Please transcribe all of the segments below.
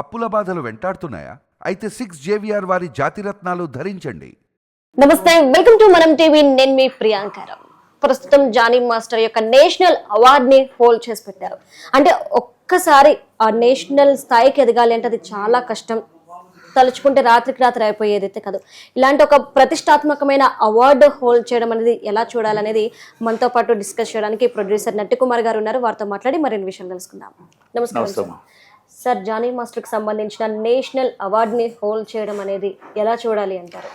అప్పుల బాధలు వెంటాడుతున్నాయా? అయితే సిక్స్ జేవిఆర్ వారి జాతిరత్నాలు ధరించండి. నమస్తే వెల్కమ్ టు మనం టీవీ నేను మీ ప్రియాంకరం ప్రస్తుతం జానీ మాస్టర్ యొక్క నేషనల్ అవార్డ్ని హోల్డ్ చేసి పెట్టారు. అంటే ఒక్కసారి ఆ నేషనల్ స్థాయికి ఎదగాలి అంటే అది చాలా కష్టం. తలుచుకుంటే రాత్రికి రాత్రి అయిపోయేది అయితే కాదు. ఇలాంటి ఒక ప్రతిష్టాత్మకమైన అవార్డు హోల్డ్ చేయడం అనేది ఎలా చూడాలనేది మనతో పాటు డిస్కస్ చేయడానికి ప్రొడ్యూసర్ నట్టి కుమార్ గారు ఉన్నారు. వారితో మాట్లాడి మరిన్ని విషయం తెలుసుకుందాం. నమస్కారం నమస్తే సార్. జానీ మాస్టర్కి సంబంధించిన నేషనల్ అవార్డుని హోల్డ్ చేయడం అనేది ఎలా చూడాలి అంటారు?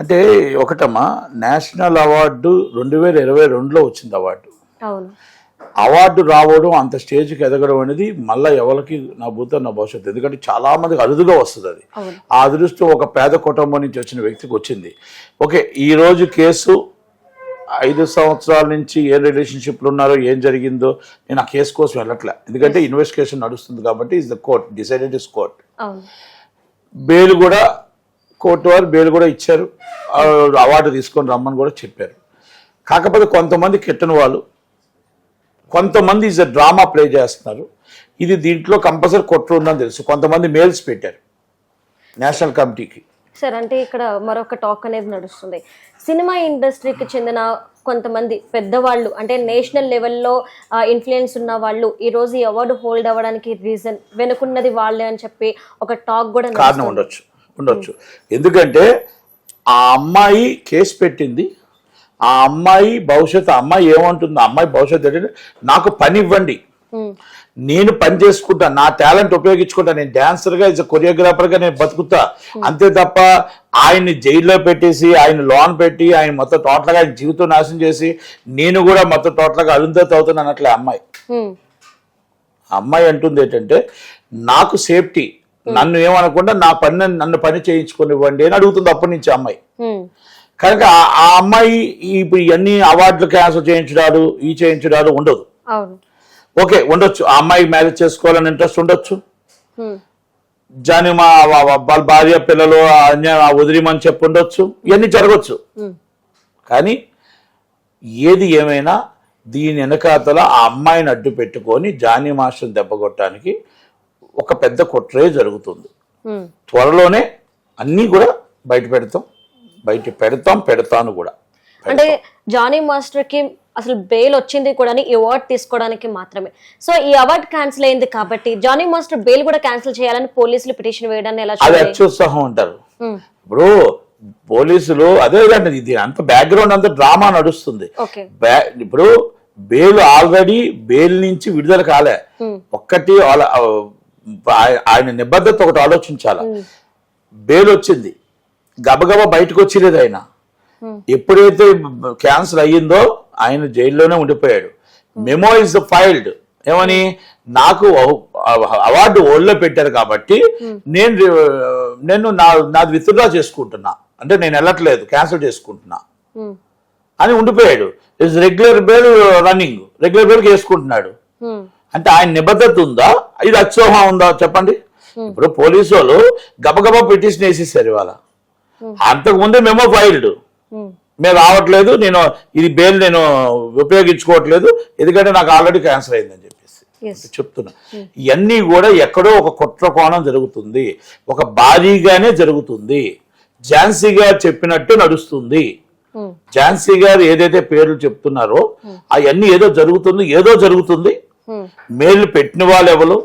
అంటే ఒకటమ్మా నేషనల్ అవార్డు రెండు వేల ఇరవై రెండులో వచ్చింది అవార్డు. అవును. అవార్డు రావడం అంత స్టేజ్కి ఎదగడం అనేది మళ్ళీ ఎవరికి నా భూతం నా భవిష్యత్తు. ఎందుకంటే చాలా మందికి అరుదుగా వస్తుంది అది. ఆ అదృష్టం ఒక పేద కుటుంబం నుంచి వచ్చిన వ్యక్తికి వచ్చింది. ఓకే ఈ రోజు కేసు ఐదు సంవత్సరాల నుంచి ఏ రిలేషన్షిప్లు ఉన్నారో ఏం జరిగిందో నేను ఆ కేసు కోసం వెళ్ళట్లే. ఎందుకంటే ఇన్వెస్టిగేషన్ నడుస్తుంది కాబట్టి is the court decided is court bail కూడా కోర్టు వారు బెయిల్ కూడా ఇచ్చారు. అవార్డు తీసుకొని రమ్మని కూడా చెప్పారు. కాకపోతే కొంతమంది కిట్టని వాళ్ళు కొంతమంది ఇస్ డ్రామా ప్లే చేస్తున్నారు. ఇది దీంట్లో కంపల్సరీ కొట్టు ఉందని తెలుసు. కొంతమంది మెయిల్స్ పెట్టారు. నేషనల్ కమిటీకి సార్ అంటే ఇక్కడ మరొక టాక్ అనేది నడుస్తుంది. సినిమా ఇండస్ట్రీకి చెందిన కొంతమంది పెద్దవాళ్ళు అంటే నేషనల్ లెవెల్లో ఇన్ఫ్లుయెన్స్ ఉన్న వాళ్ళు ఈ రోజు ఈ అవార్డు హోల్డ్ అవ్వడానికి రీజన్ వెనుకున్నది వాళ్ళే అని చెప్పి ఒక టాక్ కూడా కారణం. ఉండొచ్చు ఉండొచ్చు. ఎందుకంటే ఆ అమ్మాయి కేసు పెట్టింది. ఆ అమ్మాయి భవిష్యత్తు ఆ అమ్మాయి ఏమంటుంది అమ్మాయి భవిష్యత్తు ఏంటంటే నాకు పని ఇవ్వండి. నేను పని చేసుకుంటా నా టాలెంట్ ఉపయోగించుకుంటా నేను డాన్సర్గా ఇస్ కొరియోగ్రాఫర్గా నేను బతుకుతా. అంతే తప్ప ఆయన్ని జైల్లో పెట్టేసి ఆయన లోన్ పెట్టి ఆయన మొత్తం టోటల్గా ఆయన జీవితం నాశనం చేసి నేను కూడా మొత్తం టోటల్గా అరుంధతి అవుతున్నాను అన్నట్లే అమ్మాయి. ఆ అమ్మాయి అంటుంది ఏంటంటే నాకు సేఫ్టీ. నన్ను ఏమనకుండా నా పని నన్ను- పని చేయించుకొనివ్వండి అని అడుగుతుంది అప్పటి నుంచి అమ్మాయి. కనుక ఆ- అమ్మాయి ఇప్పుడు ఇవన్నీ అవార్డులు క్యాన్సిల్ చేయించడాలు ఈ చేయించడాలు ఉండదు. అవును. ఓకే ఉండొచ్చు. ఆ అమ్మాయి మ్యారేజ్ చేసుకోవాలని ఇంట్రెస్ట్ ఉండొచ్చు. జాని మా వాళ్ళ భార్య పిల్లలు వదిలిమని చెప్పి ఉండొచ్చు. ఇవన్నీ జరగచ్చు. కానీ ఏది ఏమైనా దీని వెనకాతల ఆ అమ్మాయిని అడ్డు పెట్టుకొని జానీ మాస్టర్ని దెబ్బకొట్టడానికి ఒక పెద్ద కుట్రే జరుగుతుంది. త్వరలోనే అన్నీ కూడా బయట పెడతాం. బయట పెడతాం పెడతాను కూడా. అంటే జానీ మాస్టర్కి అసలు బెయిల్ వచ్చింది కూడా ఈ అవార్డ్ తీసుకోవడానికి మాత్రమే. సో ఈ అవార్డ్ క్యాన్సిల్ అయింది కాబట్టి జానీ మాస్టర్ బెయిల్ కూడా క్యాన్సిల్ చేయాలని పోలీసులు పిటిషన్ వేయడాన్ని ఎలా అది అత్యుత్సాహం అంటారు. ఇప్పుడు పోలీసులు అదే విధంగా ఇది అంత బ్యాక్గ్రౌండ్ అంతా డ్రామా నడుస్తుంది. ఇప్పుడు బెయిల్ ఆల్రెడీ బెయిల్ నుంచి విడుదల కాలే. ఒక్కటి ఆయన నిబద్ధత ఒకటి ఆలోచించాలి. బెయిల్ వచ్చింది. గబగబా బయటకు వచ్చిలేదు ఆయన. ఎప్పుడైతే క్యాన్సిల్ అయ్యిందో ఆయన జైల్లోనే ఉండిపోయాడు. మెమో ఇస్ ఫైల్డ్ ఏమని? నాకు అవార్డు ఓళ్ళో పెట్టారు కాబట్టి నేను రి- నేను నా నాది విత్డ్రా చేసుకుంటున్నా. అంటే నేను వెళ్ళట్లేదు క్యాన్సిల్ చేసుకుంటున్నా. ఉమ్, అని ఉండిపోయాడు. Is regular bail running regular bail వేసుకుంటున్నాడు. Um, అంటే ఆయన నిబద్ధత ఉందా? ఇది అత్యోహం ఉందా? చెప్పండి. ఇప్పుడు పోలీసు వాళ్ళు గబగబా పిటిషన్ వేసేసారు ఇవాళ. అంతకు ముందే మెమో ఫైల్డ్ మేము రావట్లేదు నేను ఇది బెయిల్ నేను ఉపయోగించుకోవట్లేదు ఎందుకంటే నాకు ఆల్రెడీ క్యాన్సర్ అయిందని చెప్పేసి. చెప్తున్నా. ఇవన్నీ కూడా ఎక్కడో ఒక కుట్ర కోణం జరుగుతుంది. ఒక భారీగానే జరుగుతుంది. ఝాన్సీ గారు చెప్పినట్టు నడుస్తుంది. ఉమ్, ఝాన్సీ గారు ఏదైతే పేర్లు చెప్తున్నారో అవన్నీ ఏదో జరుగుతుంది ఏదో జరుగుతుంది. మేలు పెట్టిన వాళ్ళు ఎవరు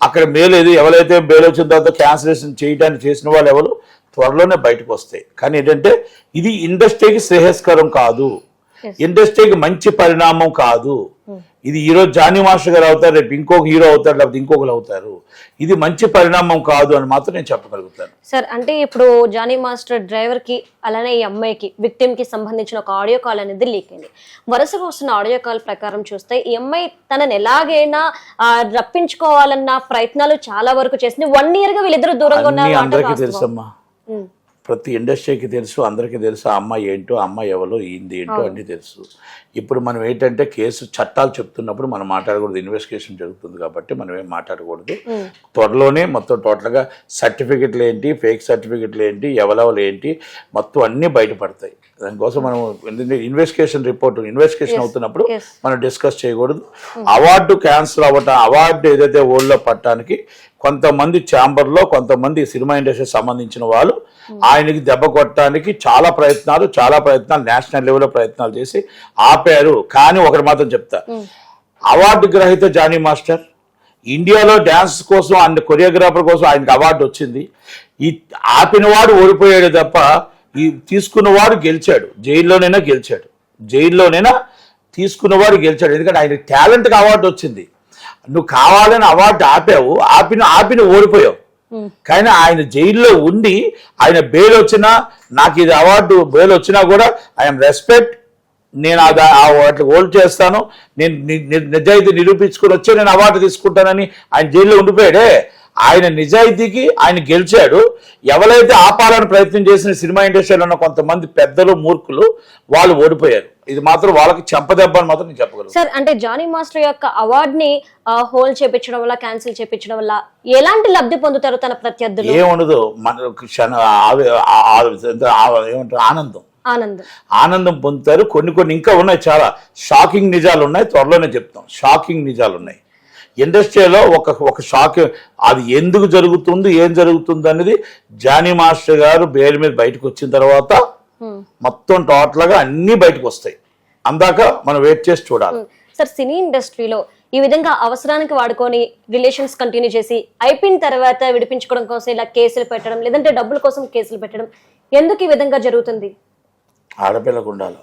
అక్కడ మేలు ఏది ఎవరైతే బెయిల్ వచ్చిన తర్వాత క్యాన్సిలేషన్ చేయడానికి చేసిన వాళ్ళు ఎవరు? త్వరలోనే బయటకు వస్తాయి. కానీ ఏంటంటే ఇది ఇండస్ట్రీకి శ్రేయస్కరం కాదు. ఇండస్ట్రీకి మంచి పరిణామం కాదు. ఇది ఈరోజు జానీ మాస్టర్ గారు అవుతారు రేపు ఇంకొక హీరో అవుతారు లేకపోతే ఇంకొకరు అవుతారు. ఇది మంచి పరిణామం కాదు అని మాత్రం నేను చెప్పగలుగుతాను. సార్ అంటే ఇప్పుడు జానీ మాస్టర్ డ్రైవర్కి అలానే ఈ అమ్మాయికి విక్టిమ్కి సంబంధించిన ఒక ఆడియో కాల్ అనేది లీక్ అయింది. వరుసగా వస్తున్న ఆడియో కాల్ ప్రకారం చూస్తే ఈ అమ్మాయి తనని ఎలాగైనా రప్పించుకోవాలన్న ప్రయత్నాలు చాలా వరకు చేసింది. వన్ ఇయర్గా వీళ్ళిద్దరు దూరంగా ఉన్నారు అందరికీ. తెలుసమ్మా. ప్రతి ఇండస్ట్రీకి తెలుసు అందరికీ తెలుసు ఆ అమ్మాయి ఏంటో ఆ అమ్మాయి ఎవరో ఏంది ఏంటో అన్నీ తెలుసు. ఇప్పుడు మనం ఏంటంటే కేసు చట్టాలు చెప్తున్నప్పుడు మనం మాట్లాడకూడదు ఇన్వెస్టిగేషన్ జరుగుతుంది కాబట్టి మనం ఏం మాట్లాడకూడదు. త్వరలోనే మొత్తం టోటల్గా సర్టిఫికెట్లు ఏంటి ఫేక్ సర్టిఫికెట్లు ఏంటి ఎవరెవరు ఏంటి మొత్తం అన్నీ బయటపడతాయి. దానికోసం మనం ఎందుకంటే ఇన్వెస్టిగేషన్ రిపోర్ట్ ఇన్వెస్టిగేషన్ అవుతున్నప్పుడు. మనం డిస్కస్ చేయకూడదు. అవార్డు క్యాన్సిల్ అవ్వటం అవార్డు ఏదైతే ఓల్డ్లో పట్టడానికి కొంతమంది ఛాంబర్లో కొంతమంది సినిమా ఇండస్ట్రీకి సంబంధించిన వాళ్ళు ఆయనకి దెబ్బ కొట్టడానికి చాలా ప్రయత్నాలు చాలా ప్రయత్నాలు నేషనల్ లెవెల్లో ప్రయత్నాలు చేసి ఆపారు. కానీ ఒకటి మాత్రం చెప్తా. అవార్డు గ్రహీత జానీ మాస్టర్. ఇండియాలో డ్యాన్స్ కోసం అండ్ కొరియోగ్రాఫర్ కోసం ఆయనకి అవార్డు వచ్చింది. ఈ ఆపినవాడు ఓడిపోయాడు తప్ప ఈ తీసుకున్నవాడు గెలిచాడు. జైల్లోనైనా గెలిచాడు. జైల్లోనైనా తీసుకున్నవాడు గెలిచాడు. ఎందుకంటే ఆయన టాలెంట్కి అవార్డు వచ్చింది. నువ్వు కావాలని అవార్డు ఆపావు ఆపిన ఆపిన ఓడిపోయావు. కానీ ఆయన జైల్లో ఉండి ఆయన బెయిల్ వచ్చినా నాకు ఇది అవార్డు బెయిల్ వచ్చినా కూడా ఐఎమ్ రెస్పెక్ట్ నేను వాటిని హోల్డ్ చేస్తాను నేను నిజాయితీ నిరూపించుకొని వచ్చి నేను అవార్డు తీసుకుంటానని ఆయన జైల్లో ఉండిపోయాడే. ఆయన నిజాయితీకి ఆయన గెలిచాడు. ఎవరైతే ఆపాలని ప్రయత్నం చేసిన సినిమా ఇండస్ట్రీలో ఉన్న కొంతమంది పెద్దలు మూర్ఖులు వాళ్ళు ఓడిపోయారు. ఇది మాత్రం వాళ్ళకి చెంపదెబ్బ అని మాత్రం నేను చెప్పగలను. సార్ అంటే జానీ మాస్టర్ యొక్క అవార్డ్ని హోల్డ్ చేపించడం వల్ల క్యాన్సిల్ చేపించడం వల్ల ఎలాంటి లబ్ధి పొందుతారు తన ప్రత్యర్థులు? ఏముండదు మన క్షణ ఏమంటారు ఆనందం. ఆనంద్. ఆనందం పొందుతారు. కొన్ని కొన్ని ఇంకా ఉన్నాయి చాలా షాకింగ్ నిజాలు ఉన్నాయి త్వరలోనే చెప్తాం. షాకింగ్ నిజాలు ఉన్నాయి ఇండస్ట్రీలో ఒక ఒక షాక్ అది ఎందుకు జరుగుతుంది ఏం జరుగుతుంది అనేది జానీ మాస్టర్ గారు బెయిల్ మీద బయటకు వచ్చిన తర్వాత మొత్తం టోటల్గా అన్నీ బయటకు వస్తాయి. అందాక మనం వెయిట్ చేసి చూడాలి. సార్ సినీ ఇండస్ట్రీలో ఈ విధంగా అవసరానికి వాడుకొని రిలేషన్స్ కంటిన్యూ చేసి అయిపోయిన తర్వాత విడిపించుకోవడం కోసం ఇలా కేసులు పెట్టడం లేదంటే డబ్బుల కోసం కేసులు పెట్టడం ఎందుకు ఈ విధంగా జరుగుతుంది? ఆడపిల్లకు ఉండాలి.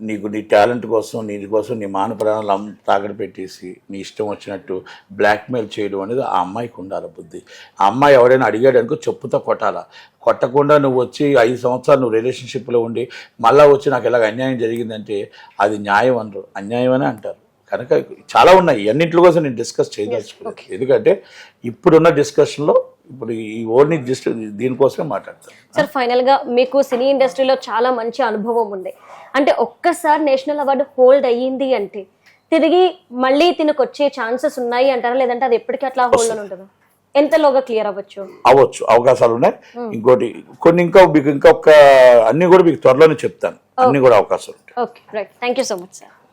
నీకు నీ టాలెంట్ కోసం నీ కోసం నీ మాన ప్రాణాలు తాగడ పెట్టేసి నీ ఇష్టం వచ్చినట్టు బ్లాక్మెయిల్ చేయడం అనేది ఆ అమ్మాయికి ఉండాలి బుద్ధి. ఆ అమ్మాయి ఎవడైనా అడిగాడు అనుకో చెప్పుతో కొట్టాలా. కొట్టకుండా నువ్వు వచ్చి ఐదు సంవత్సరాలు నువ్వు రిలేషన్షిప్లో ఉండి మళ్ళా వచ్చి నాకు ఇలాగ అన్యాయం జరిగిందంటే అది న్యాయం అనరు. అన్యాయం అనే అంటారు. కనుక చాలా ఉన్నాయి. అన్నింటి కోసం నేను డిస్కస్ చేయదలుచుకోలేదు ఎందుకంటే ఇప్పుడున్న డిస్కషన్లో ఇప్పుడు ఈ ఓన్లీ జస్ట్ దీనికోసమే మాట్లాడతాను సార్ ఫైనల్గా మీకు సినీ ఇండస్ట్రీలో చాలా మంచి అనుభవం ఉంది. అంటే ఒక్కసారి నేషనల్ అవార్డు హోల్డ్ అయ్యింది అంటే తిరిగి మళ్ళీ తినకు వచ్చే ఛాన్సెస్ ఉన్నాయి అంటారా? లేదంటే అది ఎప్పటికీ అట్లా హోల్డ్ అని ఉంటుందా? ఎంతలోగా క్లియర్ అవ్వచ్చు? అవ్వచ్చు. అవకాశాలు ఉన్నాయి. ఇంకోటి కొన్ని ఇంకా మీకు ఇంకొక అన్ని కూడా మీకు త్వరలోనే చెప్తాను. అన్ని కూడా అవకాశాలు ఉంటాయి. Okay. Right. Thank you so much sir.